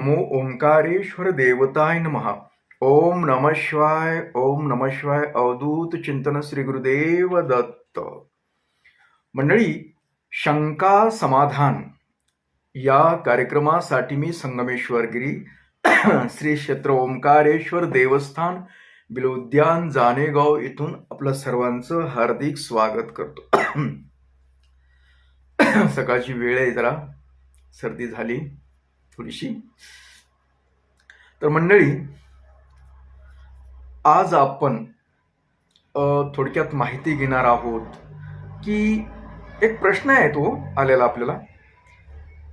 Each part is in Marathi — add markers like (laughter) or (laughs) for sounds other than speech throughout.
नमो ओंकारेश्वर देवताय नमः. ओम नम शिवाय ओम नम शिवाय अवधूत चिंतन श्री गुरुदेव दत्त. मंडळी शंका समाधान. या कार्यक्रमासाठी मी संगमेश्वरगिरी (clears throat) श्री क्षेत्र ओंकारेश्वर देवस्थान बिलोद्यान जानेगाव इथून आपलं सर्वांचं हार्दिक स्वागत करतो. (clears throat) सकाळची वेळ आहे जरा सर्दी झाली. थोडीशी. तर मंडळी आज आपण थोडक्यात माहिती घेणार आहोत की एक प्रश्न आहे तो आलेला आपल्याला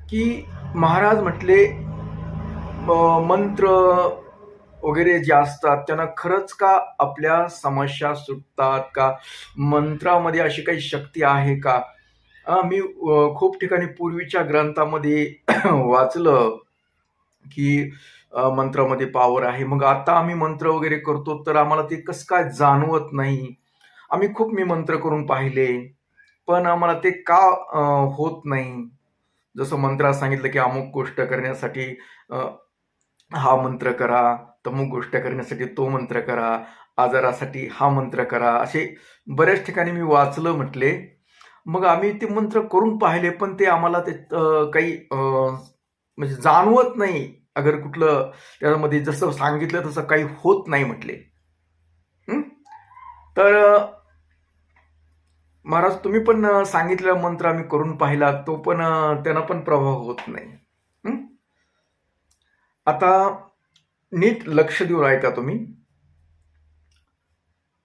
की महाराज म्हटले मंत्र वगैरे जे असतात त्यांना खरंच का आपल्या समस्या सुटतात? का मंत्रामध्ये अशी काही शक्ती आहे का? अ, मी अ, खूप ठिकाणी पूर्वीच्या ग्रंथामध्ये (clears throat) वाचलं की अ, मंत्रामध्ये पावर आहे. मग आता आम्ही मंत्र वगैरे करतो तर आम्हाला ते कसं काय जाणवत नाही. आम्ही खूप मी मंत्र करून पाहिले पण आम्हाला ते का अ, होत नाही? जसं मंत्रात सांगितलं की अमुक गोष्ट करण्यासाठी अ, हा मंत्र करा तमुक गोष्ट करण्यासाठी तो मंत्र करा आजारासाठी हा मंत्र करा असे बऱ्याच ठिकाणी मी वाचलं म्हटले. मग आम्ही ते मंत्र करून पाहिले पण ते आम्हाला ते काही म्हणजे जाणवत नाही. अगर कुठलं त्यामध्ये जसं सांगितलं तसं काही होत नाही म्हटले. तर महाराज तुम्ही पण सांगितलेला मंत्र आम्ही करून पाहिला तो पण त्यांना त्यानं पण प्रभाव होत नाही. आता नीट लक्ष देऊन ऐका तुम्ही.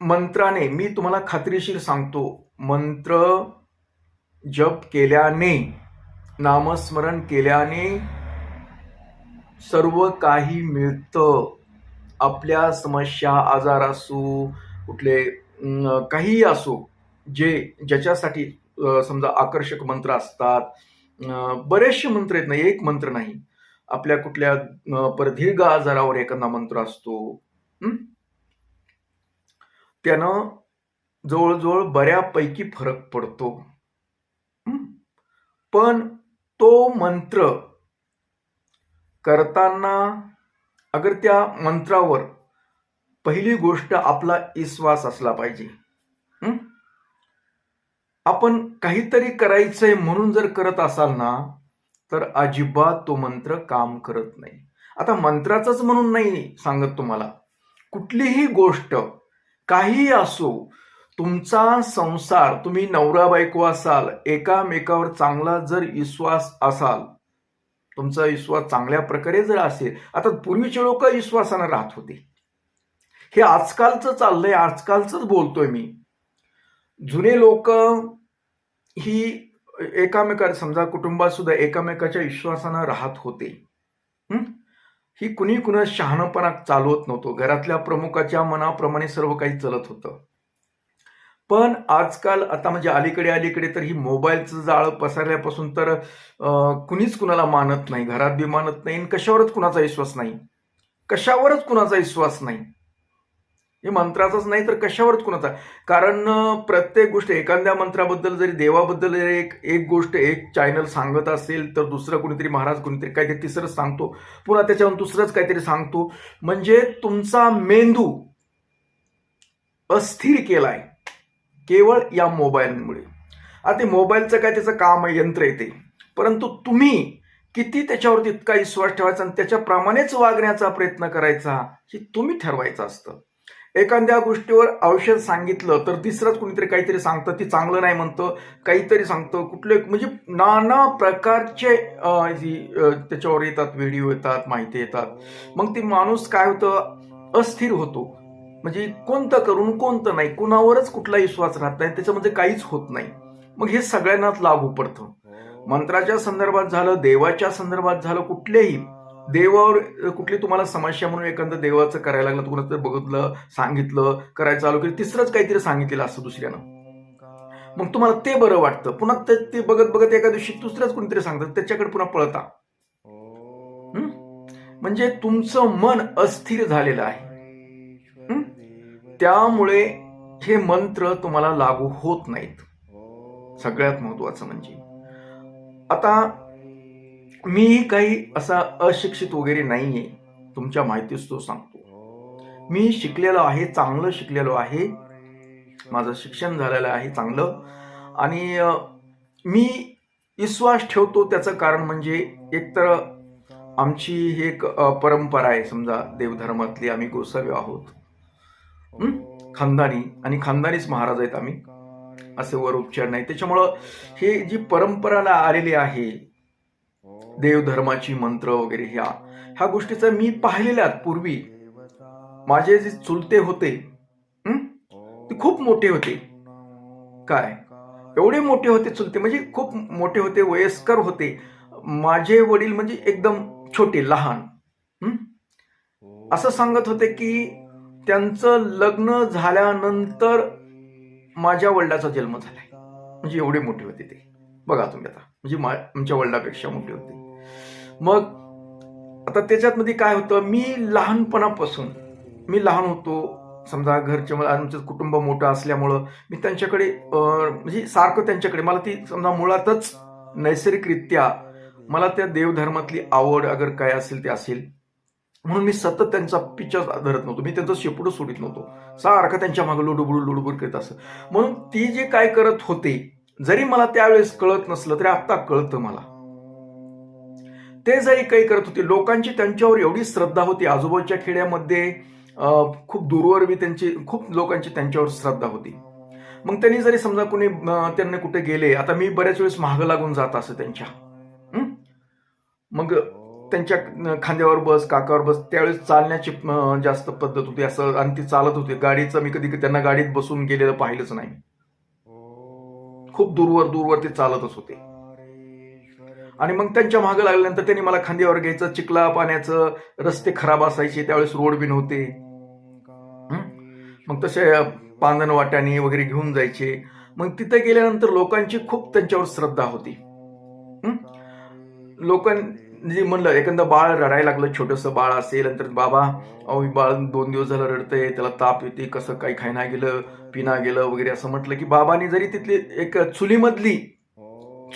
मंत्राने मी तुम्हाला खात्रीशीर सांगतो. मंत्र जप केल्याने नामस्मरण केल्याने सर्व काही मिळतं. आपल्या समस्या आजार असो कुठले काहीही असो जे ज्याच्यासाठी समजा आकर्षक मंत्र असतात बरेचसे मंत्र आहेत नाही एक मंत्र नाही. आपल्या कुठल्या प्रदीर्घ आजारावर एखादा मंत्र असतो. त्यानं जवळजवळ बऱ्यापैकी फरक पडतो. पण तो मंत्र करताना अगर त्या मंत्रावर पहिली गोष्ट आपला विश्वास असला पाहिजे आपण काहीतरी करायचंय म्हणून जर करत असाल ना तर अजिबात तो मंत्र काम करत नाही. आता मंत्राचंच म्हणून नाही सांगत तुम्हाला. कुठलीही गोष्ट काही असो तुमचा संसार तुम्ही नवरा बायको असाल एकामेकावर चांगला जर विश्वास असाल तुमचा विश्वास चांगल्या प्रकारे जर असेल आता पूर्वीचे लोक विश्वासानं राहत होते. हे आजकालचं चाललंय आजकालचंच बोलतोय मी. जुने लोक ही एकामेका समजा कुटुंबात सुद्धा एकामेकाच्या विश्वासानं राहत होते. ही? कुणी कुणा शहाणपणा चालवत नव्हतो. घरातल्या प्रमुखाच्या मनाप्रमाणे सर्व काही चलत होतं. पण आजकाल आता म्हणजे अलीकडे अलीकडे तर ही मोबाईलचं जाळं पसरल्यापासून तर कुणीच कुणाला मानत नाही. घरात बी मानत नाही आणि कशावरच कुणाचा विश्वास नाही. कशावरच कुणाचा विश्वास नाही. हे मंत्राचाच नाही तर कशावरच कुणाचा? कारण प्रत्येक गोष्ट एखाद्या मंत्राबद्दल जरी देवाबद्दल जरी एक एक गोष्ट एक चॅनल सांगत असेल तर दुसरं कुणीतरी महाराज कुणीतरी काहीतरी तिसरंच सांगतो. पुन्हा त्याच्यावर दुसरंच काहीतरी सांगतो. म्हणजे तुमचा मेंदू अस्थिर केलाय. केवळ या मोबाईलमुळे. आता मोबाईलचं काय त्याचं काम आहे यंत्र येते परंतु तुम्ही किती त्याच्यावरती इतका विश्वास ठेवायचा आणि त्याच्याप्रमाणेच वागण्याचा प्रयत्न करायचा हे तुम्ही ठरवायचं असतं. एखाद्या गोष्टीवर औषध सांगितलं तर तिसरंच कुणीतरी काहीतरी सांगतं ती चांगलं नाही म्हणतं काहीतरी सांगतं कुठले म्हणजे नाना प्रकारचे त्याच्यावर येतात व्हिडिओ येतात माहिती येतात. मग ती माणूस काय होतं अस्थिर होतो. म्हणजे कोणतं करून कोणतं नाही कुणावरच कुठला विश्वास राहत नाही त्याच्यामध्ये काहीच होत नाही. मग हे सगळ्यांनाच लागू पडतं. मंत्राच्या संदर्भात झालं देवाच्या संदर्भात झालं कुठलेही देवावर कुठली तुम्हाला समस्या म्हणून एखादं देवाचं करायला लागलं तुम्हाला तर बघितलं सांगितलं करायचं चालू केलं तिसरंच काहीतरी सांगितलेलं असतं दुसऱ्यानं. मग तुम्हाला ते बरं वाटतं. पुन्हा ते ते बघत बघत एका दिवशी दुसऱ्याच कोणीतरी सांगतात त्याच्याकडे पुन्हा पळता. हं? म्हणजे तुमचं मन अस्थिर झालेलं आहे. हं? त्यामुळे हे मंत्र तुम्हाला लागू होत नाहीत. सगळ्यात महत्वाचं म्हणजे. आता मीही काही असा अशिक्षित वगैरे नाहीये. तुमच्या माहितीच तो सांगतो. मी शिकलेलो आहे चांगलं शिकलेलो आहे. माझं शिक्षण झालेलं आहे चांगलं. आणि मी विश्वास ठेवतो त्याचं कारण म्हणजे एकतर आमची ही एक परंपरा आहे. समजा देवधर्मातली आम्ही गोसावी आहोत. खानदानी. आणि खानदानीच महाराज आहेत आम्ही. असे वर उपचार नाही. त्याच्यामुळं हे जी परंपराला आलेली आहे देवधर्माची मंत्र वगैरे ह्या ह्या गोष्टीचा मी पाहिलेल्या पूर्वी. माझे जे चुलते होते ते खूप मोठे होते. काय? एवढे मोठे होते चुलते म्हणजे खूप मोठे होते वयस्कर होते. माझे वडील म्हणजे एकदम छोटे लहान. असं सांगत होते की त्यांचं लग्न झाल्यानंतर माझ्या वडिलाचा जन्म झालाय. म्हणजे एवढे मोठे होते ते. बघा तुम्ही आता. म्हणजे मा- आमच्या वडिलापेक्षा मोठे होते. मग आता त्याच्यात मध्ये काय होतं? मी लहानपणापासून मी लहान होतो. समजा घरचे मला आमचं कुटुंब मोठं असल्यामुळं मी त्यांच्याकडे म्हणजे सारखं त्यांच्याकडे मला ती समजा मुळातच नैसर्गिकरित्या मला त्या देवधर्मातली आवड अगर काय असेल ते असेल म्हणून मी सतत त्यांचा पिक्चर धरत नव्हतो. मी त्यांचं शेपूड सोडित नव्हतो. सारखं त्यांच्या मागे लुडुबुडू लुडुबुड करत असं. म्हणून ती जे काय करत होते जरी मला त्यावेळेस कळत नसलं तरी आत्ता कळतं मला. ते जरी काही करत होते लोकांची त्यांच्यावर एवढी श्रद्धा होती. आजूबाजूच्या खेड्यामध्ये खूप दूरवर बी त्यांची खूप लोकांची त्यांच्यावर श्रद्धा होती. मग त्यांनी जरी समजा कोणी त्यांनी त्यांना कुठे गेले आता मी बऱ्याच वेळेस महाग लागून जात असं त्यांच्या. मग त्यांच्या खांद्यावर बस काकावर बस त्यावेळेस चालण्याची जास्त पद्धत होती. असं आणि ती चालत होती. गाडीचं मी कधी कधी त्यांना गाडीत बसून गेलेलं पाहिलंच नाही. खूप दूरवर दूरवर ते चालतच होते. आणि मग त्यांच्या मागं लागल्यानंतर त्यांनी मला खांद्यावर घ्यायचं चिखला पाण्याचं रस्ते खराब असायचे त्यावेळेस रोड बी नव्हते. मग तसे पांदन वाट्याने वगैरे घेऊन जायचे. मग तिथे गेल्यानंतर लोकांची खूप त्यांच्यावर श्रद्धा होती. लोकां म्हणजे म्हणलं एखादं बाळ रडायला लागलं छोटंसं बाळ असेल नंतर बाबा अहो बाळ दोन दिवस झालं रडतंय त्याला ताप येते कसं काही खायना गेलं पिना गेलं वगैरे असं म्हटलं की बाबांनी जरी तिथली एक चुलीमधली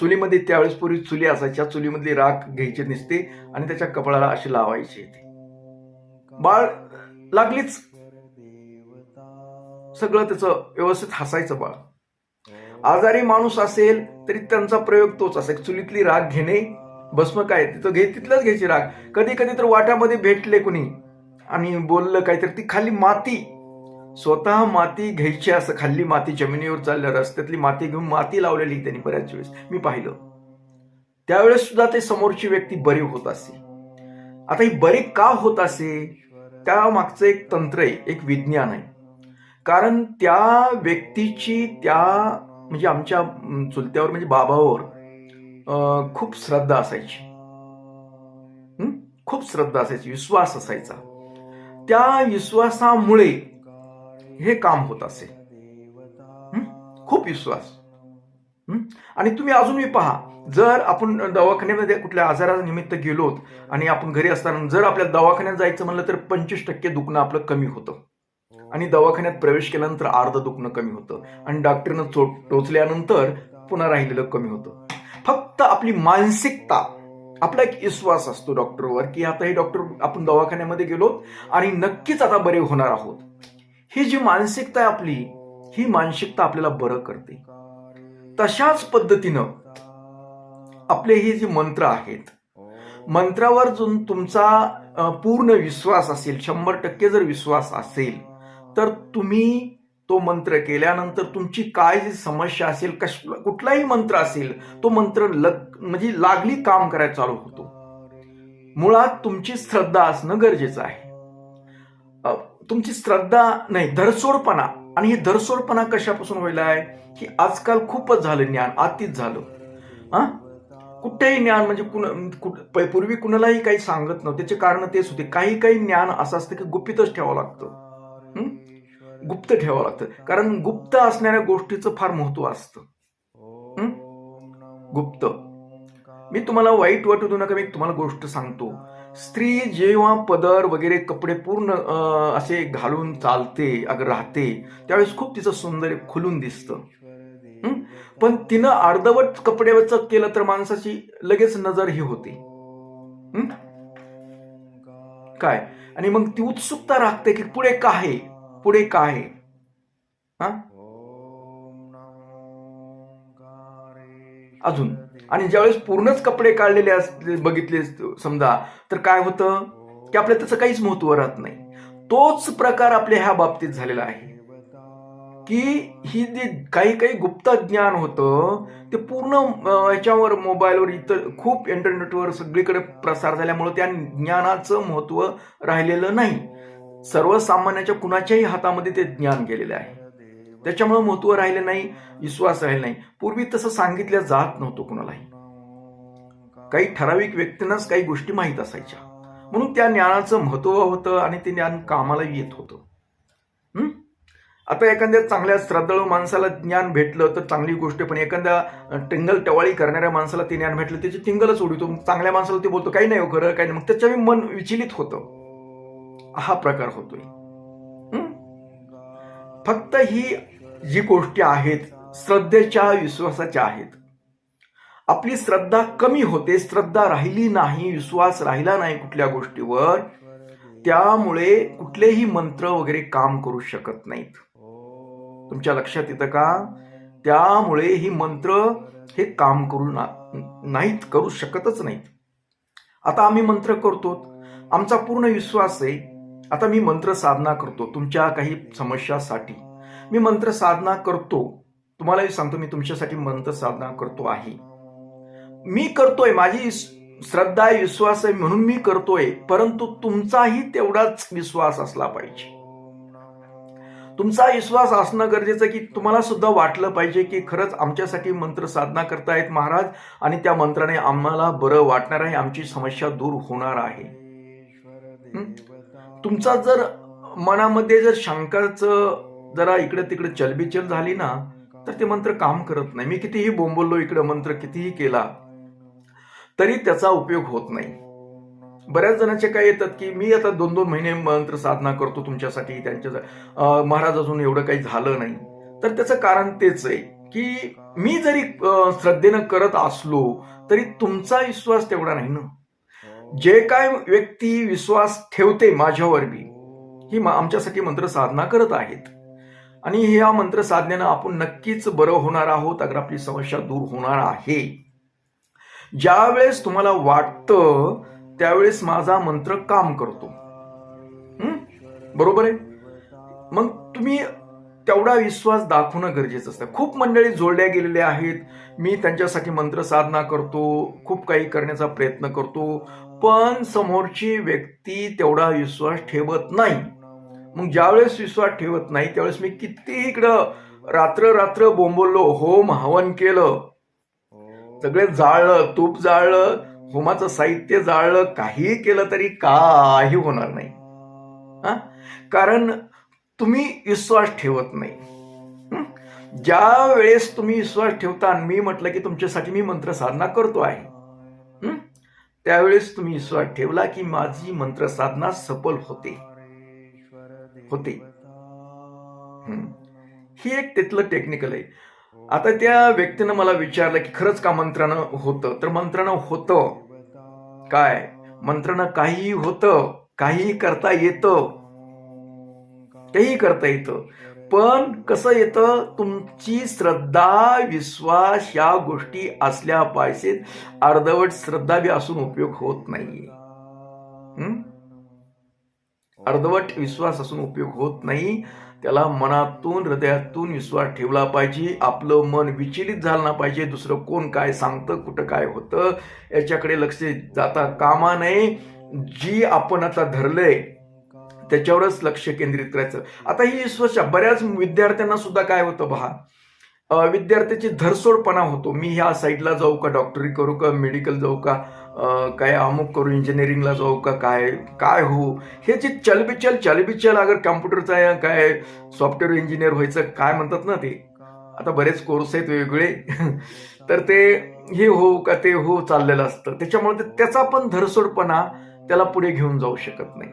चुलीमध्ये त्यावेळेस पूर्वी चुली असायच्या चुलीमधली राख घ्यायची नसते आणि त्याच्या कपाळाला अशी लावायची बाळ लागलीच. सगळं त्याचं व्यवस्थित हसायचं बाळ. आजारी माणूस असेल तरी त्यांचा प्रयोग तोच असेल चुलीतली राख घेणे भस्म काय? तिथं घे तिथलंच घ्यायची राग. कधी कधी तर वाट्यामध्ये भेटले कुणी आणि बोललं काहीतरी ती खाली माती. स्वतः माती घ्यायची असं खाल्ली माती जमिनीवर चालल्या रस्त्यातली माती घेऊन माती लावलेली त्यांनी बऱ्याच वेळेस. मी पाहिलं. त्यावेळेस सुद्धा ते समोरची व्यक्ती बरी होत असे. आता ही बरी का होत असे? त्या मागचं एक तंत्र आहे एक विज्ञान आहे. कारण त्या व्यक्तीची त्या म्हणजे आमच्या चुलत्यावर म्हणजे बाबावर खूप श्रद्धा असायची. खूप श्रद्धा असायची विश्वास असायचा. त्या विश्वासामुळे हे काम होत असे. खूप विश्वास. आणि तुम्ही अजूनही पहा जर आपण दवाखान्यामध्ये कुठल्या आजारानिमित्त गेलोत आणि आपण घरी असताना जर आपल्या दवाखान्यात जायचं म्हणलं तर पंचवीस टक्के दुखणं आपलं कमी होतं. आणि दवाखान्यात प्रवेश केल्यानंतर अर्ध दुखणं कमी होतं. आणि डॉक्टरनं टोचल्यानंतर पुन्हा राहिलेलं कमी होतं. फक्त आपली मानसिकता आपला एक विश्वास असतो डॉक्टरवर की आता हे डॉक्टर आपण दवाखान्यामध्ये गेलो आणि नक्कीच आता बरे होणार आहोत. ही जी मानसिकता आहे आपली ही मानसिकता आपल्याला बरं करते. तशाच पद्धतीनं आपले हे जे मंत्र आहेत मंत्रावर जो तुमचा पूर्ण विश्वास असेल शंभर टक्के जर विश्वास असेल तर तुम्ही तो मंत्र केल्यानंतर तुमची काय जी समस्या असेल कश कुठलाही मंत्र असेल तो मंत्र लग म्हणजे लागली काम करायला चालू होतो. मुळात तुमची श्रद्धा असणं गरजेचं आहे. तुमची श्रद्धा नाही धरसोडपणा आणि हे धरसोडपणा कशापासून व्हायला आहे? की आजकाल खूपच झालं ज्ञान आतीच झालं. हा? कुठेही ज्ञान म्हणजे कुण कुठ- पूर्वी कुणालाही काही सांगत नव्हतं. त्याचे कारण तेच होते. काही काही ज्ञान असं असतं की गुपितच ठेवावं लागतं. गुप्त ठेवावं लागतं. कारण गुप्त असणाऱ्या गोष्टीचं फार महत्त्व असतं. गुप्त. मी तुम्हाला वाईट वाटू देऊ नका मी तुम्हाला गोष्ट सांगतो. स्त्री जेव्हा पदर वगैरे कपडे पूर्ण असे घालून चालते अगर राहते त्यावेळेस खूप तिचं सौंदर्य खुलून दिसतं. पण तिनं अर्धवट कपड्याचं केलं तर माणसाची लगेच नजर ही होते. काय? आणि मग ती उत्सुकता राखते की पुढे काय आहे? पुढे काय आहे? हा? अजून. आणि ज्यावेळेस पूर्णच कपडे काढलेले असले बघितले समजा तर काय होतं? की आपल्या त्याचं काहीच महत्त्व राहत नाही. तोच प्रकार आपल्या ह्या बाबतीत झालेला आहे. की ही जे काही काही गुप्त ज्ञान होतं ते पूर्ण याच्यावर मोबाईलवर इतर खूप इंटरनेटवर सगळीकडे प्रसार झाल्यामुळे त्या ज्ञानाचं महत्त्व राहिलेलं नाही. सर्वसामान्याच्या कुणाच्याही हातामध्ये ते ज्ञान गेलेले आहे. त्याच्यामुळे महत्त्व राहिले नाही विश्वास राहिला नाही. पूर्वी तसं सांगितलं जात नव्हतं कुणालाही. काही ठराविक व्यक्तींनाच काही गोष्टी माहीत असायच्या. म्हणून त्या ज्ञानाचं महत्त्व होतं आणि ते ज्ञान कामालाही येत होतं. आता एखाद्या चांगल्या श्रद्धाळू माणसाला ज्ञान भेटलं तर चांगली गोष्ट पण एखाद्या टिंगल टवाळी करणाऱ्या माणसाला ते ज्ञान भेटलं त्याची टिंगलच उडवतो चांगल्या माणसाला ते बोलतो काही नाही हो खरं काही नाही. मग त्याच्या मन विचलित होतं. हा प्रकार होतोय. फक्त ही जी गोष्टी आहेत श्रद्धेच्या विश्वासाच्या आहेत. आपली श्रद्धा कमी होते श्रद्धा राहिली नाही विश्वास राहिला नाही कुठल्या गोष्टीवर त्यामुळे कुठलेही मंत्र वगैरे काम करू शकत नाहीत. तुमच्या लक्षात येतं का? त्यामुळे ही मंत्र हे काम करू ना नाहीत करू शकतच नाहीत. आता आम्ही मंत्र करतो आमचा पूर्ण विश्वास आहे. आता मी मंत्र साधना करतो तुमच्या काही समस्यासाठी. मी मंत्र साधना करतो. तुम्हालाही सांगतो मी तुमच्यासाठी मंत्र साधना करतो आहे. मी करतोय माझी श्रद्धा आहे विश्वास आहे म्हणून मी करतोय परंतु तुमचाही तेवढाच विश्वास असला पाहिजे. तुमचा विश्वास असणं गरजेचं की तुम्हाला सुद्धा वाटलं पाहिजे की खरंच आमच्यासाठी मंत्र साधना करतायत महाराज आणि त्या मंत्राने आम्हाला बरं वाटणार आहे आमची समस्या दूर होणार आहे. तुमचा जर मनामध्ये जर शंकाचं जरा इकडे तिकडे चलबिचल झाली ना तर ते मंत्र काम करत नाही. मी कितीही बोंबललो इकडे मंत्र कितीही केला तरी त्याचा उपयोग होत नाही. बऱ्याच जणांचे काय येतात की मी आता दोन दोन महिने मंत्र साधना करतो तुमच्यासाठी त्यांच्या महाराज अजून एवढं काही झालं नाही. तर त्याचं कारण तेच आहे की मी जरी श्रद्धेनं करत असलो तरी तुमचा विश्वास तेवढा नाही ना. जे काय व्यक्ती विश्वास ठेवते माझ्यावर बी ही आमच्यासाठी मंत्र साधना करत आहेत. आणि ह्या मंत्र साधनेनं आपण नक्कीच बरं होणार आहोत अगर आपली समस्या दूर होणार आहे. ज्या वेळेस तुम्हाला वाटतं त्यावेळेस माझा मंत्र काम करतो. बरोबर आहे? मग तुम्ही तेवढा विश्वास दाखवणं गरजेचं असतं. खूप मंडळी जोडल्या गेलेल्या आहेत. मी त्यांच्यासाठी मंत्र साधना करतो खूप काही करण्याचा प्रयत्न करतो पण समोरची व्यक्ती तेवढा विश्वास ठेवत नाही. मग ज्यावेळेस विश्वास ठेवत नाही त्यावेळेस मी किती इकडं रात्र रात्र बोंबवलो होम हवन केलं. सगळे जाळलं तूप जाळलं होमाचं साहित्य जाळलं काही केलं तरी काही होणार नाही. हा? कारण तुम्ही विश्वास ठेवत नाही. ज्या वेळेस तुम्ही विश्वास ठेवता आणि मी म्हटलं की तुमच्यासाठी मी मंत्र साधना करतो आहे. त्यावेळेस तुम्ही विश्वास ठेवला की माझी मंत्र साधना सफल होते. होते. ही? एक तिथलं टेक्निकल आहे. आता त्या व्यक्तीनं मला विचारलं की खरंच का मंत्रानं होतं? तर मंत्रानं होतं. काय? मंत्रानं काहीही होतं काहीही करता येतं. तेही करता येतं. पण कसं येतं? तुमची श्रद्धा विश्वास या गोष्टी असल्या पाहिजेत. अर्धवट श्रद्धा बी असून उपयोग होत नाहीये. अर्धवट विश्वास असून उपयोग होत नाही. त्याला मनातून हृदयातून विश्वास ठेवला पाहिजे. आपलं मन विचलित झालं ना पाहिजे. दुसरं कोण काय सांगतं कुठं काय होतं याच्याकडे लक्ष जाता कामा नये. जी आपण आता धरलंय त्याच्यावरच लक्ष केंद्रित करायचं. आता ही विश्वास बऱ्याच विद्यार्थ्यांना सुद्धा काय होतं पहा विद्यार्थ्याची धरसोडपणा होतो. मी ह्या साईडला जाऊ का डॉक्टरी करू का मेडिकल जाऊ का काय अमुक करू इंजिनिअरिंगला जाऊ का काय काय हो हे जे चलबिचल चलबिचल अगर कम्प्युटरचा काय सॉफ्टवेअर इंजिनियर व्हायचं काय म्हणतात ना ते? आता बरेच कोर्स आहेत वेगवेगळे. (laughs) तर ते हे हो का ते हो चाललेलं असतं. त्याच्यामुळे ते- त्याचा पण धरसोडपणा त्याला पुढे घेऊन जाऊ शकत नाही.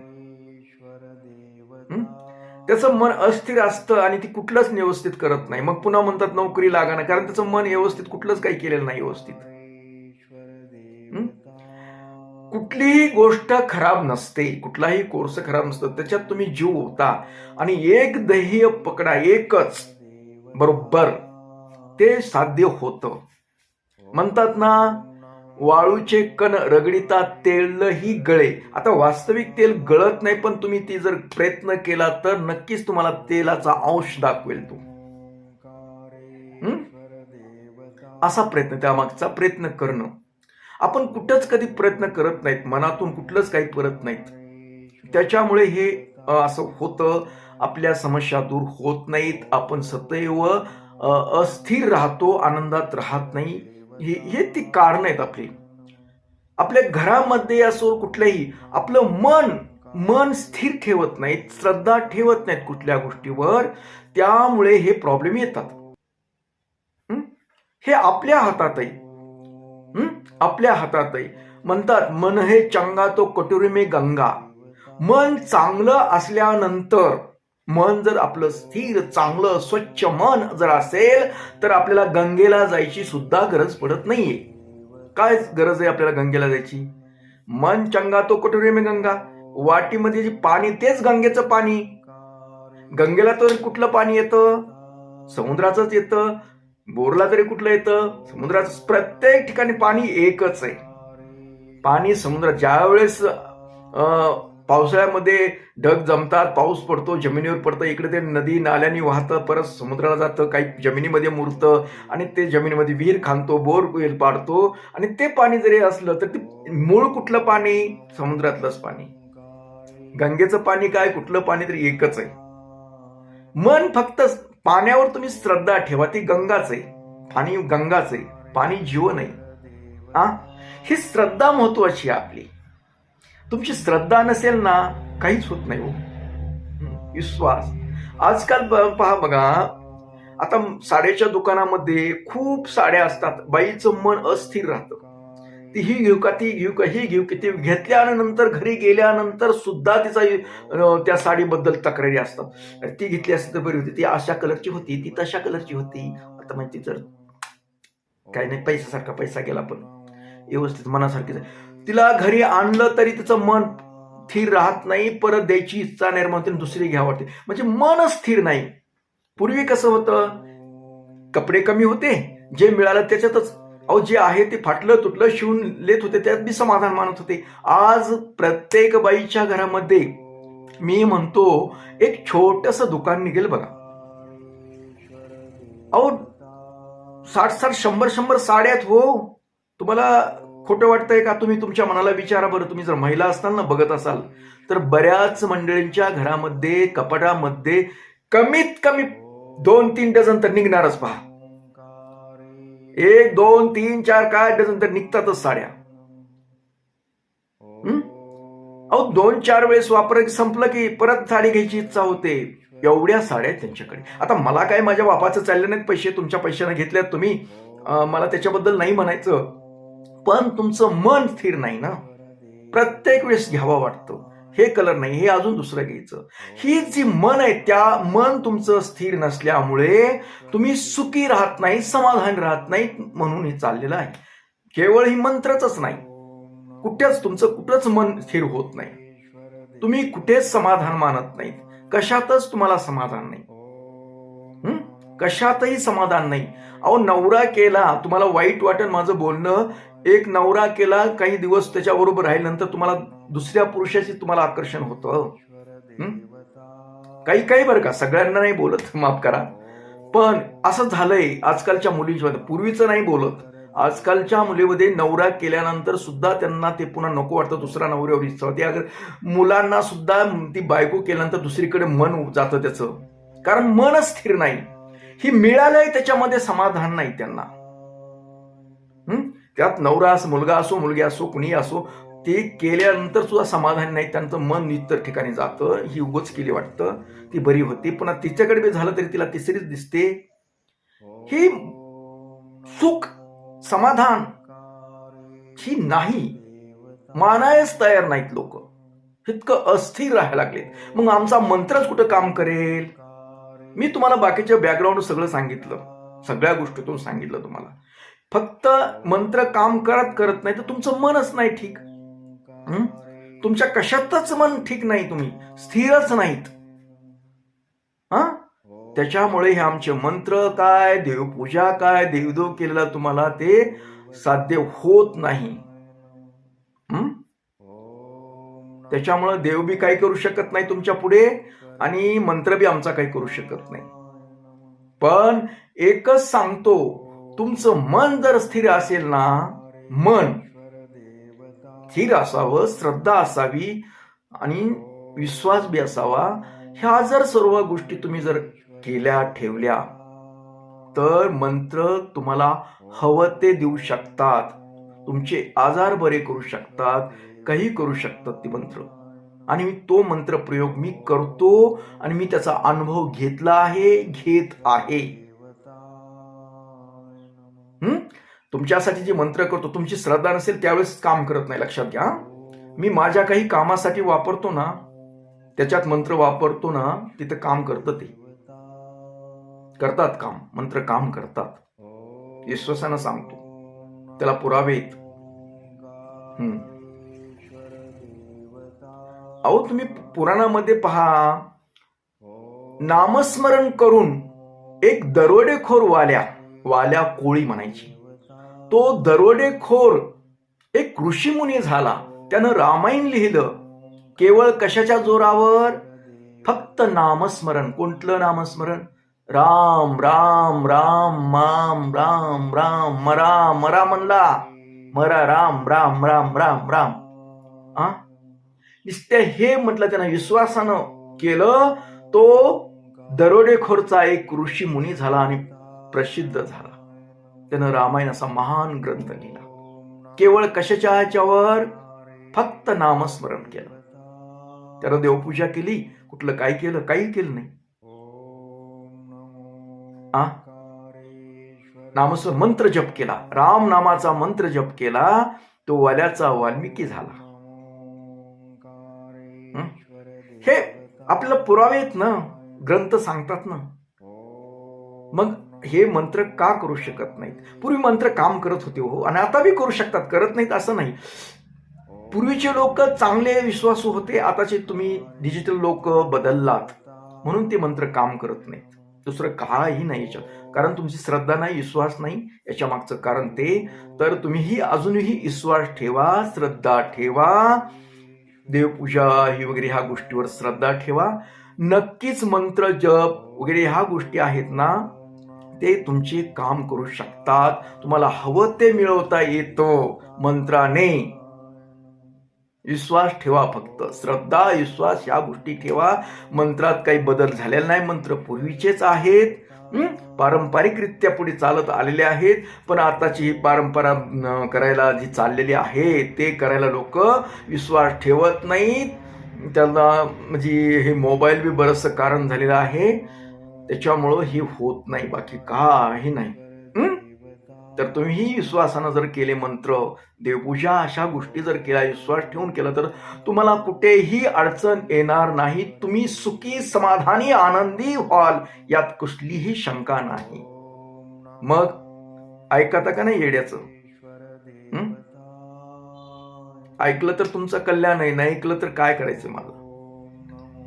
त्याचं मन अस्थिर असतं आणि ती कुठलंच व्यवस्थित करत नाही. मग पुन्हा म्हणतात नोकरी लागाना कारण त्याचं मन व्यवस्थित कुठलंच काही केलेलं नाही व्यवस्थित. कुठलीही गोष्ट खराब नसते. कुठलाही कोर्स खराब नसतो. त्याच्यात तुम्ही जीव होता आणि एक ध्येय पकडा एकच. बरोबर. ते साध्य होतं. म्हणतात ना वाळूचे कण रगडिता तेलही गळे. आता वास्तविक तेल गळत नाही पण तुम्ही ती जर प्रयत्न केला तर नक्कीच तुम्हाला तेलाचा अंश दाखवेल तो. असा प्रयत्न त्यामागचा प्रयत्न करणं. आपण कुठंच कधी प्रयत्न करत नाहीत मनातून कुठलंच काही करत नाहीत. त्याच्यामुळे हे असं होतं आपल्या समस्या दूर होत नाहीत आपण सदैव अस्थिर राहतो आनंदात राहत नाही. हे हे ती कारण आहेत आपली. आपल्या घरामध्ये असो कुठल्याही आपलं मन मन स्थिर ठेवत नाहीत श्रद्धा ठेवत नाहीत कुठल्या गोष्टीवर त्यामुळे हे प्रॉब्लेम येतात. हे? आपल्या हातात आहे आपल्या हातात आहे म्हणतात मन हे चंगा तो कटोरी मे गंगा. मन चांगलं असल्यानंतर मन जर आपलं स्थिर चांगलं स्वच्छ मन जर असेल तर आपल्याला गंगेला जायची सुद्धा गरज पडत नाहीये. काय गरज आहे आपल्याला गंगेला जायची? मन चंगा तो कटोरी मे गंगा? वाटीमध्ये जे पाणी तेच गंगेचं पाणी. गंगेला तर कुठलं पाणी येतं? समुद्राचंच येतं. बोरला तरी कुठलं येतं? समुद्राचं प्रत्येक ठिकाणी पाणी एकच आहे. पाणी समुद्र ज्या वेळेस पावसाळ्यामध्ये ढग जमतात पाऊस पडतो जमिनीवर पडतं इकडे ते नदी नाल्यानी वाहतं परत समुद्राला जातं काही जमिनीमध्ये मुरतं आणि ते जमिनीमध्ये विहीर खांदतो बोर वेल पाडतो आणि ते पाणी जरी असलं तर ते मूळ कुठलं पाणी? समुद्रातलंच पाणी. गंगेचं पाणी काय? कुठलं पाणी तरी एकच आहे. मन फक्त पाण्यावर तुम्ही श्रद्धा ठेवा ती गंगाच आहे. पाणी गंगाच आहे. पाणी जीवन आहे. आ? ही श्रद्धा महत्वाची आहे आपली. तुमची श्रद्धा नसेल ना काहीच होत नाही हो. हं, विश्वास. आजकाल पहा बघा आता साड्याच्या दुकानामध्ये खूप साड्या असतात. बाईचं मन अस्थिर राहतं. ती ही घेऊ का ती घेऊ का ही घेऊ की ती घेतल्यानंतर घरी गेल्यानंतर सुद्धा तिचा त्या साडीबद्दल तक्रारी असतात. ती घेतली असती तर बरी होती. ती अशा कलरची होती ती तशा कलरची होती. आता माहिती जर काय नाही पैशासारखा पैसा गेला पण. व्यवस्थित मनासारखीच आहे. तिला घरी आणलं तरी तिचं मन स्थिर राहत नाही परत द्यायची इच्छा निर्माण होते दुसरी घ्यावं वाटते. म्हणजे मन स्थिर नाही. पूर्वी कसं होतं? कपडे कमी होते जे मिळालं त्याच्यातच. अहो जे आहे ते फाटलं तुटलं शिवून लेत होते त्यात बी समाधान मानत होते. आज प्रत्येक बाईच्या घरामध्ये मी म्हणतो एक छोटस दुकान निघेल बघा. अहो साठ साठ शंभर शंभर साड्यात हो. तुम्हाला खोटं वाटतंय का? तुम्ही तुमच्या मनाला विचारा बरं. तुम्ही जर महिला असताना ना बघत असाल तर बऱ्याच मंडळींच्या घरामध्ये कपाटामध्ये कमीत कमी दोन तीन डझन तर निघणारच पहा. एक दोन तीन चार काय डझन तर निघतातच साड्या. अहो दोन चार वेळेस वापर संपलं की परत साडी घ्यायची इच्छा होते. एवढ्या साड्या आहेत त्यांच्याकडे. आता मला काय माझ्या बापाचं चालले नाहीत पैसे तुमच्या पैशाने घेतल्यात तुम्ही. मला त्याच्याबद्दल नाही म्हणायचं. पण तुमचं मन स्थिर नाही ना. प्रत्येक वेळेस घ्यावं वाटतं. हे कलर नाही हे अजून दुसरं घ्यायचं. ही जी मन आहे त्या मन तुमचं स्थिर नसल्यामुळे तुम्ही सुखी राहत नाही समाधान राहत नाही म्हणून हे चाललेलं आहे. केवळ ही मंत्रच नाही. कुठेच तुमचं कुठंच मन स्थिर होत नाही. तुम्ही कुठेच समाधान मानत नाही कशातच तुम्हाला समाधान नाही. कशातही समाधान नाही. अहो नवरा केला तुम्हाला वाईट वाटण माझं बोलणं एक नवरा केला काही दिवस त्याच्याबरोबर राहिल्यानंतर तुम्हाला दुसऱ्या पुरुषाशी तुम्हाला आकर्षण होतं. काही काही बरं का सगळ्यांना नाही बोलत माफ करा. पण असं झालंय आजकालच्या मुलींच्या पूर्वीचं नाही बोलत. आजकालच्या मुलीमध्ये नवरा केल्यानंतर सुद्धा त्यांना ते पुन्हा नको वाटतं दुसरा नवऱ्यावर इच्छा होती अगर मुलांना सुद्धा ती बायको केल्यानंतर दुसरीकडे मन जातं त्याचं. कारण मनच स्थिर नाही. ही मिळालंय त्याच्यामध्ये समाधान नाही त्यांना. त्यात नवरा असो मुलगा असो मुलगी असो कुणी असो ते केल्यानंतर सुद्धा समाधान नाही त्यांचं मन इतर ठिकाणी जातं ही उगच केली वाटतं ती बरी होती. पुन्हा तिच्याकडे बी झालं तरी तिला तिसरीच दिसते. हे सुख समाधान ही नाही. मानायच तयार नाहीत लोक. इतकं अस्थिर राहायला लागलेत. मग आमचा मंत्रच कुठं काम करेल? मी तुम्हाला बाकीच्या बॅकग्राऊंड सगळं सांगितलं. सगळ्या गोष्टीतून सांगितलं तुम्हाला. फक्त मंत्र काम करत करत नाही तर तुमचं मनच नाही ठीक. तुमच्या कशातच मन ठीक नाही तुम्ही. स्थिरच नाहीत. हा? त्याच्यामुळे हे आमचे मंत्र काय देवपूजा काय देवदेव केलेला तुम्हाला ते साध्य होत नाही. त्याच्यामुळे देव बी काही करू शकत नाही तुमच्यापुढे आणि मंत्र बी आमचा काही करू शकत नाही. पण एकच सांगतो तुमचं मन जर स्थिर असेल ना मन स्थिर असावं श्रद्धा असावी आणि विश्वास बी असावा ह्या जर सर्व गोष्टी तुम्ही जर केल्या ठेवल्या तर मंत्र तुम्हाला हवं ते देऊ शकतात. तुमचे आजार बरे करू शकतात काही करू शकतात ते मंत्र. आणि मी तो मंत्र प्रयोग मी करतो आणि मी त्याचा अनुभव घेतला आहे घेत आहे. तुमच्यासाठी जे मंत्र करतो तुमची श्रद्धा नसेल त्यावेळेस काम करत नाही लक्षात घ्या मी माझ्या काही कामासाठी वापरतो ना त्याच्यात मंत्र वापरतो ना तिथं काम करतं ते. करतात काम मंत्र काम करतात. विश्वासानं सांगतो. त्याला पुरावे अहो तुम्ही पुराणामध्ये पहा. नामस्मरण करून एक दरोडेखोर वाल्या. वाल्या कोळी म्हणायची. तो दरोडेखोर एक ऋषीमुनी झाला. त्यानं रामायण लिहिलं. केवळ कशाच्या जोरावर? फक्त नामस्मरण. कोणतं नामस्मरण? राम राम राम माम राम राम मरा मरा म्हणला. मरा राम राम राम राम राम. आ? नुसत्या हे म्हटलं त्यानं विश्वासानं केलं तो दरोडेखोरचा एक ऋषी मुनी झाला आणि प्रसिद्ध झाला. त्यानं रामायण असा महान ग्रंथ लिहिला. केवळ कशाच्या ह्याच्यावर फक्त नामस्मरण केलं. त्यानं देवपूजा केली. कुठलं काय केलं काही केलं नाही. आ? नामस्मरण मंत्र जप केला. राम नामाचा मंत्र जप केला. तो वाल्याचा वाल्मिकी झाला. हे? आपल्याला पुरावे आहेत ना? ग्रंथ सांगतात ना? मग हे मंत्र का करू शकत नाहीत? पूर्वी मंत्र काम करत होते हो आणि आता बी करू शकतात करत नाहीत असं नाही. पूर्वीचे लोक चांगले विश्वासू होते आताचे तुम्ही डिजिटल लोक बदललात. म्हणून ते मंत्र काम करत नाहीत. दुसरं काही नाही याच्यात. कारण तुमची श्रद्धा नाही विश्वास नाही याच्या मागचं कारण ते. तर तुम्हीही अजूनही विश्वास ठेवा श्रद्धा ठेवा. देवपूजा ही वगैरे ह्या गोष्टीवर श्रद्धा ठेवा. नक्कीच मंत्र जप वगैरे ह्या गोष्टी आहेत ना ते तुमचे काम करू शकतात. तुम्हाला हवं ते मिळवता येतं. मंत्राने विश्वास ठेवा फक्त. श्रद्धा विश्वास या गोष्टी ठेवा. मंत्रात काही बदल झालेला नाही. मंत्र पूर्वीचेच आहेत. पारंपरिकरित्या पुढे चालत आलेले आहेत. पण आताची ही परंपरा करायला जी चाललेली आहे ते करायला लोक विश्वास ठेवत नाहीत. त्यांना म्हणजे हे मोबाईल बी बरंचसं कारण झालेलं आहे. त्याच्यामुळं हे होत नाही बाकी काही नाही. तर तुम्हीही विश्वासानं जर केले मंत्र देवपूजा अशा गोष्टी जर केल्या विश्वास ठेवून केला तर तुम्हाला कुठेही अडचण येणार नाही. तुम्ही सुखी समाधानी आनंदी व्हाल यात कुठलीही शंका नाही. मग ऐकता का नाही येड्याचं? ऐकलं तर तुमचं कल्याण आहे नाही ऐकलं तर काय करायचं मला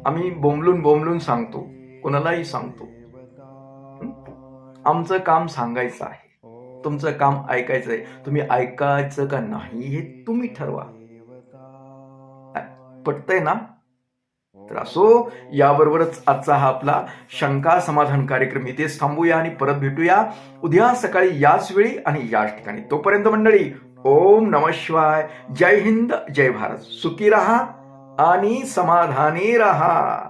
आम्ही बोंबलून बोंबलून सांगतो. कुणालाही सांगतो. आमचं काम सांगायचं आहे. तुमचं काम ऐकायचं आहे. तुम्ही ऐकायचं का नाही हे तुम्ही ठरवा. पटतंय ना? तर असो याबरोबरच आजचा हा आपला शंका समाधान कार्यक्रम इथेच थांबूया आणि परत भेटूया उद्या सकाळी याच वेळी आणि याच ठिकाणी. तोपर्यंत मंडळी ओम नम शिवाय. जय हिंद जय भारत. सुखी रहा आणि समाधानी रहा.